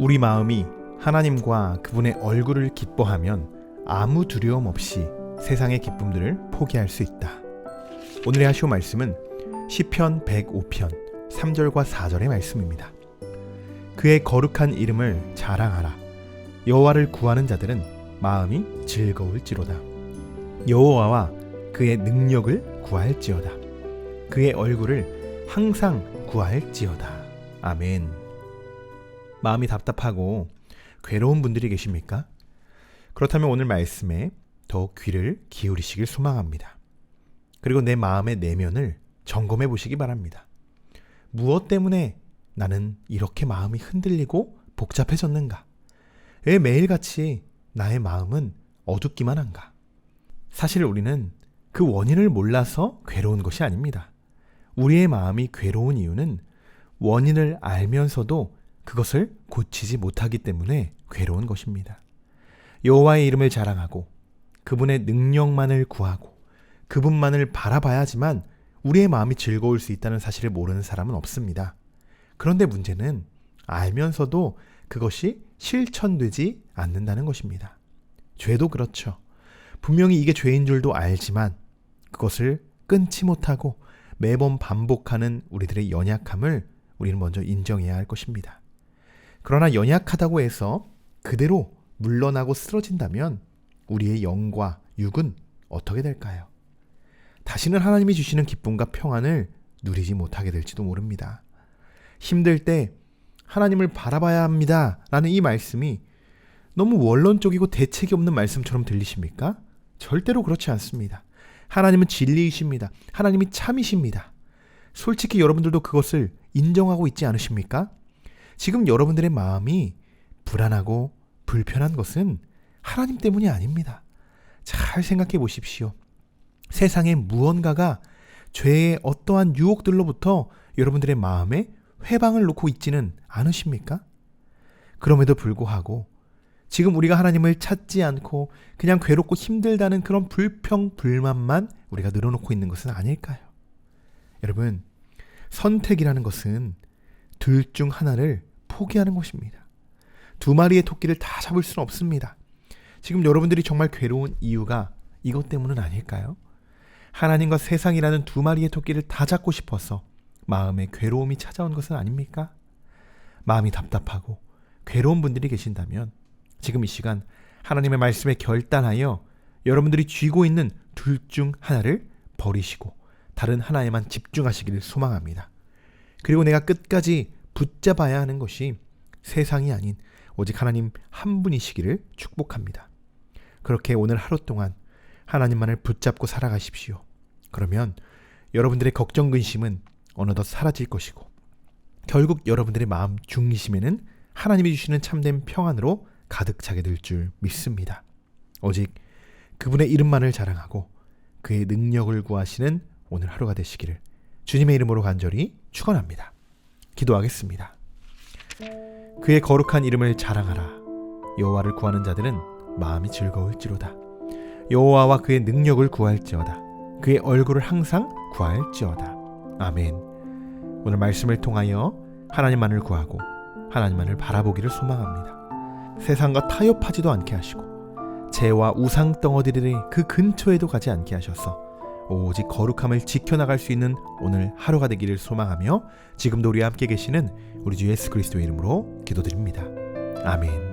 우리 마음이 하나님과 그분의 얼굴을 기뻐하면 아무 두려움 없이 세상의 기쁨들을 포기할 수 있다. 오늘의 하시오 말씀은 시편 105편 3절과 4절의 말씀입니다. 그의 거룩한 이름을 자랑하라. 여호와를 구하는 자들은 마음이 즐거울지로다. 여호와와 그의 능력을 구할지어다. 그의 얼굴을 항상 구할지어다. 아멘. 마음이 답답하고 괴로운 분들이 계십니까? 그렇다면 오늘 말씀에 더욱 귀를 기울이시길 소망합니다. 그리고 내 마음의 내면을 점검해 보시기 바랍니다. 무엇 때문에 나는 이렇게 마음이 흔들리고 복잡해졌는가? 왜 매일같이 나의 마음은 어둡기만 한가? 사실 우리는 그 원인을 몰라서 괴로운 것이 아닙니다. 우리의 마음이 괴로운 이유는 원인을 알면서도 그것을 고치지 못하기 때문에 괴로운 것입니다. 여호와의 이름을 자랑하고 그분의 능력만을 구하고 그분만을 바라봐야지만 우리의 마음이 즐거울 수 있다는 사실을 모르는 사람은 없습니다. 그런데 문제는 알면서도 그것이 실천되지 않는다는 것입니다. 죄도 그렇죠. 분명히 이게 죄인 줄도 알지만 그것을 끊지 못하고 매번 반복하는 우리들의 연약함을 우리는 먼저 인정해야 할 것입니다. 그러나 연약하다고 해서 그대로 물러나고 쓰러진다면 우리의 영과 육은 어떻게 될까요? 다시는 하나님이 주시는 기쁨과 평안을 누리지 못하게 될지도 모릅니다. 힘들 때 하나님을 바라봐야 합니다. 라는 이 말씀이 너무 원론적이고 대책이 없는 말씀처럼 들리십니까? 절대로 그렇지 않습니다. 하나님은 진리이십니다. 하나님이 참이십니다. 솔직히 여러분들도 그것을 인정하고 있지 않으십니까? 지금 여러분들의 마음이 불안하고 불편한 것은 하나님 때문이 아닙니다. 잘 생각해 보십시오. 세상에 무언가가 죄의 어떠한 유혹들로부터 여러분들의 마음에 회방을 놓고 있지는 않으십니까? 그럼에도 불구하고 지금 우리가 하나님을 찾지 않고 그냥 괴롭고 힘들다는 그런 불평, 불만만 우리가 늘어놓고 있는 것은 아닐까요? 여러분, 선택이라는 것은 둘 중 하나를 포기하는 것입니다. 두 마리의 토끼를 다 잡을 수는 없습니다. 지금 여러분들이 정말 괴로운 이유가 이것 때문은 아닐까요? 하나님과 세상이라는 두 마리의 토끼를 다 잡고 싶어서 마음에 괴로움이 찾아온 것은 아닙니까? 마음이 답답하고 괴로운 분들이 계신다면 지금 이 시간 하나님의 말씀에 결단하여 여러분들이 쥐고 있는 둘 중 하나를 버리시고 다른 하나에만 집중하시기를 소망합니다. 그리고 내가 끝까지 붙잡아야 하는 것이 세상이 아닌 오직 하나님 한 분이시기를 축복합니다. 그렇게 오늘 하루 동안 하나님만을 붙잡고 살아가십시오. 그러면 여러분들의 걱정 근심은 어느덧 사라질 것이고 결국 여러분들의 마음 중심에는 하나님이 주시는 참된 평안으로 가득 차게 될 줄 믿습니다. 오직 그분의 이름만을 자랑하고 그의 능력을 구하시는 오늘 하루가 되시기를 주님의 이름으로 간절히 축원합니다. 기도하겠습니다. 그의 거룩한 이름을 자랑하라. 여호와를 구하는 자들은 마음이 즐거울지로다. 여호와와 그의 능력을 구할지어다. 그의 얼굴을 항상 구할지어다. 아멘. 오늘 말씀을 통하여 하나님만을 구하고 하나님만을 바라보기를 소망합니다. 세상과 타협하지도 않게 하시고 죄와 우상 덩어리들이 그 근처에도 가지 않게 하셔서 오직 거룩함을 지켜나갈 수 있는 오늘 하루가 되기를 소망하며 지금도 우리와 함께 계시는 우리 주 예수 그리스도의 이름으로 기도드립니다. 아멘.